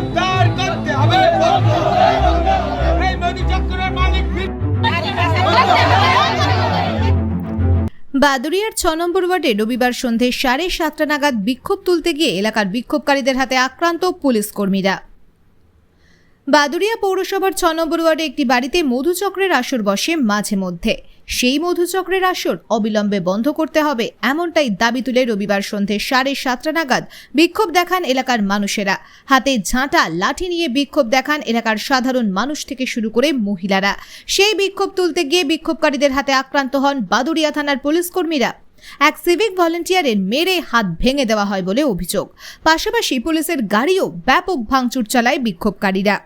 গ্রেফতার করতে হবে। বাদুরিয়ার ছ নম্বর ওয়ার্ডে রবিবার সন্ধে সাড়ে সাতটা নাগাদ বিক্ষোভ তুলতে গিয়ে এলাকার বিক্ষোভকারীদের হাতে আক্রান্ত পুলিশ কর্মীরা। বাদুরিয়া পৌরসভার ছ নম্বর ওয়ার্ডে একটি বাড়িতে মধুচক্রের আসর বসে মাঝে মধ্যে। সেই মধুচক্রের আসর অবিলম্বে বন্ধ করতে হবে, এমনটাই দাবি তুলে রবিবার সন্ধে সাড়ে সাতটা নাগাদ বিক্ষোভ দেখান এলাকার মানুষেরা। হাতে ঝাঁটা, লাঠি নিয়ে বিক্ষোভ দেখান এলাকার সাধারণ মানুষ থেকে শুরু করে মহিলারা। সেই বিক্ষোভ তুলতে গিয়ে বিক্ষোভকারীদের হাতে আক্রান্ত হন বাদুরিয়া থানার পুলিশ কর্মীরা। এক সিভিক ভলেন্টিয়ারের মেরে হাত ভেঙে দেওয়া হয় বলে অভিযোগ। পাশাপাশি পুলিশের গাড়িও ব্যাপক ভাঙচুর চালায় বিক্ষোভকারীরা।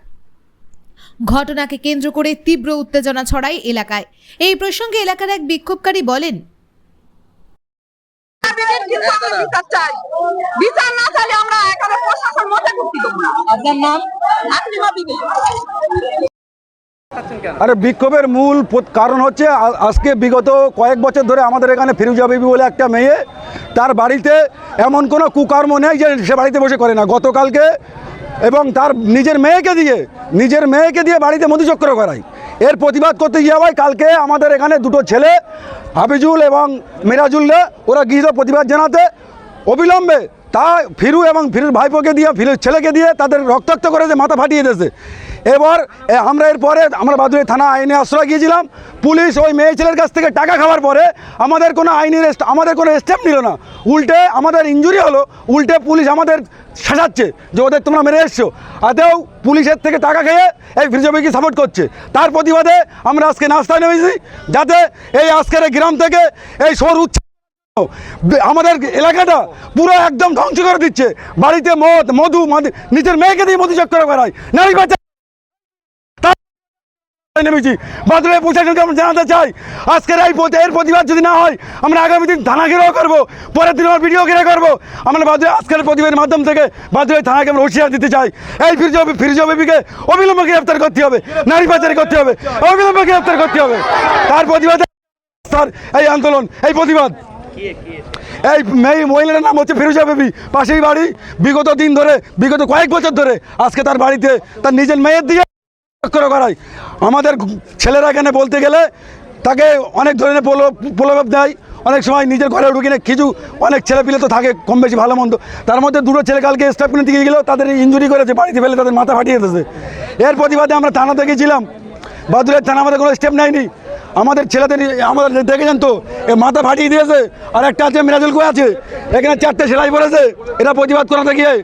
ঘটনাকে কেন্দ্র করে তীব্র উত্তেজনা ছড়ায় এলাকায়। এই প্রসঙ্গে এলাকার এক বিক্ষোভকারী বলেন, আরে বিক্ষোভের মূল কারণ হচ্ছে আজকে বিগত কয়েক বছর ধরে আমাদের এখানে ফিরুজা বিবি বলে একটা মেয়ে, তার বাড়িতে এমন কোনো কুকর্ম নেই যে সে বাড়িতে বসে করে না। গতকালকে এবং তার নিজের মেয়েকে দিয়ে, নিজের মেয়েকে দিয়ে বাড়িতে মধুচক্র করায় এর প্রতিবাদ করতে গিয়ে ভাই কালকে আমাদের এখানে দুটো ছেলে, হাফিজুল এবং মিরাজুল্লে ওরা গিয়েছিল প্রতিবাদ জানাতে অবিলম্বে তা ফিরু এবং ফিরুর ভাইপোকে দিয়ে, ফিরুর ছেলেকে দিয়ে তাদের রক্তাক্ত করে যে মাথা ফাটিয়ে দিয়েছে। এবার আমরা এরপরে আমরা বাদুড়ি থানা আইনে আশ্রয় গিয়েছিলাম। পুলিশ ওই মেয়ে ছেলের কাছ থেকে টাকা খাওয়ার পরে আমাদের কোনো আইনি আমাদের কোনো স্টেপ নিল না। উল্টে আমাদের ইঞ্জুরি হলো, উল্টে পুলিশ আমাদের সাজাচ্ছে যে ওদের তোমরা মেরে এসছো। আদেও পুলিশের থেকে টাকা খেয়ে এই ফ্রিজবিকে সাপোর্ট করছে। তার প্রতিবাদে আমরা আজকে নাস্তায় নেমেছি, যাতে এই আজকের গ্রাম থেকে এই সর উচ্চ আমাদের এলাকাটা পুরো একদম ধ্বংস করে দিচ্ছে। বাড়িতে মদ, মধু নিজের মেয়েকে দিয়ে মধু চক্র করায় নারী বাচ্চা নেমেছি। বাদুড়ে প্রশাসনকে আমরা জানাতে চাই, আজকের এই এর প্রতিবাদ যদি না হয়, আমরা আগামী দিন থানা ঘেরাও করব, পরের দিন আমার ভিডিও ঘেরা করব। আমরা বাদুড়ে আজকের প্রতিবাদের মাধ্যম থেকে বাদুড়ে থানাকে আমরা হুঁশিয়ার দিতে চাই। এই ফিরজ ফিরজ বেবিকে অবিলম্বে গ্রেফতার করতে হবে, নারী পাচারি করতে হবে, অবিলম্বে গ্রেফতার করতে হবে। তার প্রতিবাদে এই আন্দোলন, এই প্রতিবাদ। এই মেয়ে মহিলার নাম হচ্ছে ফিরোজা বেবি পাশেই বাড়ি, বিগত দিন ধরে, বিগত কয়েক বছর ধরে আজকে তার বাড়িতে তার নিজের মেয়ের দিয়ে করে করাই। আমাদের ছেলেরা এখানে বলতে গেলে তাকে অনেক ধরনের প্রলো- প্রলোভ দেয়। অনেক সময় নিজের ঘরে ঢুকি না কিছু অনেক ছেলেপিলে তো থাকে, কম বেশি ভালো মন্দ। তার মধ্যে দুটো ছেলে কালকে স্টাফ নিতে গিয়ে গেলেও তাদের ইঞ্জুরি করেছে, বাড়িতে ফেলে তাদের মাথা ফাটিয়ে দিয়েছে। এর প্রতিবাদে আমরা থানাতে গেছিলাম। বাদুরের থানা আমাদের কোনো স্টেপ নেয়নি। আমাদের ছেলেদের আমাদের দেখেছেন তো এ মাথা ফাটিয়ে দিয়েছে আর একটা আছে মিরাজুল কো আছে? এখানে চারটে সেলাই পড়েছে এরা প্রতিবাদ করাতে গিয়ে।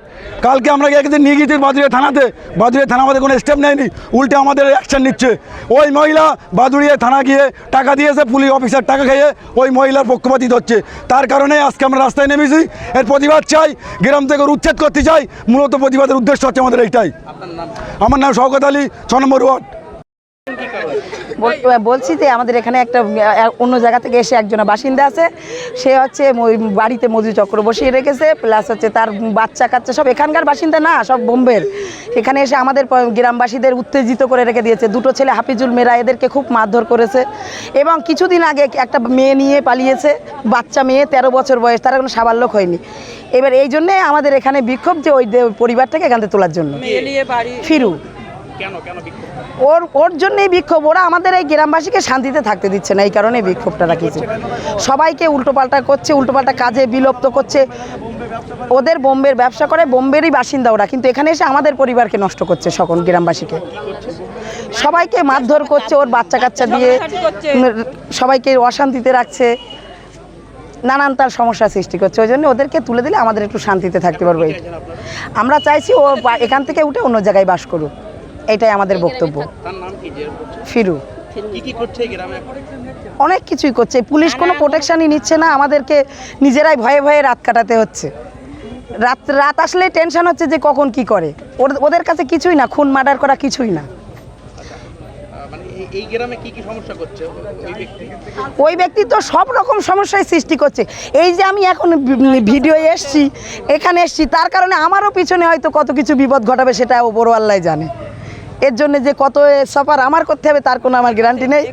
কালকে আমরা একদিন নিয়ে গিয়েছি বাদুড়িয়া থানাতে বাদুড়িয়া থানা আমাদের কোনো স্টেপ নেয়নি উল্টে আমাদের অ্যাকশন নিচ্ছে। ওই মহিলা বাদুড়িয়া থানা গিয়ে টাকা দিয়েছে পুলিশ অফিসার টাকা খেয়ে ওই মহিলার পক্ষপাতি হচ্ছে তার কারণে আজকে আমরা রাস্তায় নেমেছি। এর প্রতিবাদ চাই গ্রাম থেকে উচ্ছেদ করতে চাই। মূলত প্রতিবাদের উদ্দেশ্য হচ্ছে আমাদের এইটাই। আমার নাম শওকত আলী ছ নম্বর ওয়ার্ড। বলছি যে আমাদের এখানে একটা অন্য জায়গা থেকে এসে একজন বাসিন্দা আছে। সে হচ্ছে বাড়িতে মধু চক্র বসিয়ে রেখেছে প্লাস হচ্ছে তার বাচ্চা কাচ্চা সব এখানকার বাসিন্দা না সব বোম্বের। এখানে এসে আমাদের গ্রামবাসীদের উত্তেজিত করে রেখে দিয়েছে। দুটো ছেলে হাফিজুল মেয়েরা এদেরকে খুব মারধর করেছে। এবং কিছুদিন আগে একটা মেয়ে নিয়ে পালিয়েছে বাচ্চা মেয়ে তেরো বছর বয়স তারা কোনো সাবাল্যক হয়নি। এবার এই জন্যে আমাদের এখানে বিক্ষোভ যে ওই দে- পরিবারটাকে এখান থেকে তোলার জন্য। ফিরু। ওর ওর জন্যই বিক্ষোভ। ওরা আমাদের এই গ্রামবাসীকে শান্তিতে থাকতে দিচ্ছে না এই কারণে বিক্ষোভটা রাখিয়েছে। সবাইকে উল্টোপাল্টা করছে উল্টোপাল্টা কাজে বিলুপ্ত করছে। ওদের বোম্বের ব্যবসা করে বোম্বেরই বাসিন্দা ওরা। কিন্তু এখানে এসে আমাদের পরিবারকে নষ্ট করছে সকল গ্রামবাসীকে। সবাইকে মারধর করছে ওর বাচ্চা কাচ্চা দিয়ে। সবাইকে অশান্তিতে রাখছে। নানান তার সমস্যা সৃষ্টি করছে। ওই জন্য ওদেরকে তুলে দিলে আমাদের একটু শান্তিতে থাকতে পারব। আমরা চাইছি ও বা- এখান থেকে উঠে অন্য জায়গায় বাস করুক। এটাই আমাদের বক্তব্য। ফিরু। অনেক কিছুই করছে। পুলিশ কোনো প্রোটেকশনই নিচ্ছে না। আমাদেরকে নিজেরাই ভয়ে ভয়ে রাত কাটাতে হচ্ছে। রাত রাত আসলে টেনশন হচ্ছে যে কখন কি করে। ওর- ওদের কাছে কিছুই না। খুন মার্ডার করা কিছুই না। মানে এই- এই গ্রামে কি কি সমস্যা করছে? ওই ব্যক্তি? তো সব রকম সমস্যায় সৃষ্টি করছে। এই যে আমি এখন ভিডিও এসছি এখানে এসছি তার কারণে আমারও পিছনে হয়তো কত কিছু বিপদ ঘটাবে সেটা ওপরও আল্লাহ জানে। এর জন্য যে কত সফার আমার করতে হবে তার কোনো আমার গ্যারান্টি নেই।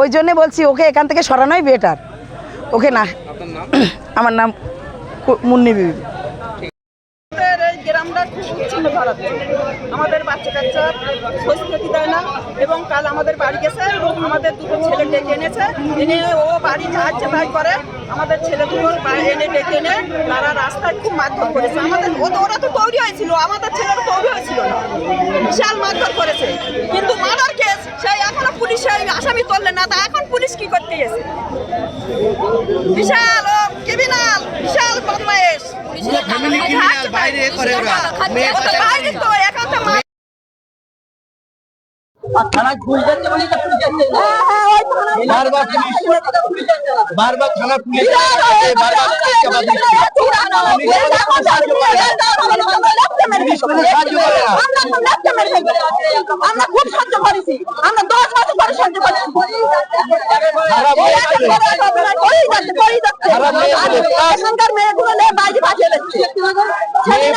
ওই জন্য বলছি ওকে এখান থেকে সরানোই বেটার ওকে না। আমার নাম মুন্নি বিবি। খুব উচ্ছন্ন আমাদের বাচ্চা কাচ্চা খেতে দেয় না এবং কাল আমাদের বাড়ি গেছে আমাদের দুটো ছেলে ডেকে এনেছে। এনে ও বাড়ি সাহায্য ভাই করে। আমাদের ছেলে দুটো এনে ডেকে এনে তারা রাস্তায় খুব মারধর করেছে। আমাদের ও- তো, ওরা তো তৈরি হয়েছিল। আমাদের ছেলেরা তৈরি হয়েছিল না। বিশাল মারধর করেছে। কিন্তু মার্ডার কেস, সেই এখনও পুলিশ আসামি তুললে না। তা এখন পুলিশ কি করতে গেছে? বিশাল ও ক্রিমিনাল বিশাল বদমাইশ ফ্যামিলি ক্রিমিনাল বাইরে করে ওরা মেয়ে মা- বারবার বারবার থানা পুলিশ আমরা খুব সহ্য করেছি আমরা দশ বছর পরে সহ্য করেছি এখানকার মেয়েগুলো নিয়ে বাইরে পাঠিয়ে দিচ্ছে মেয়ে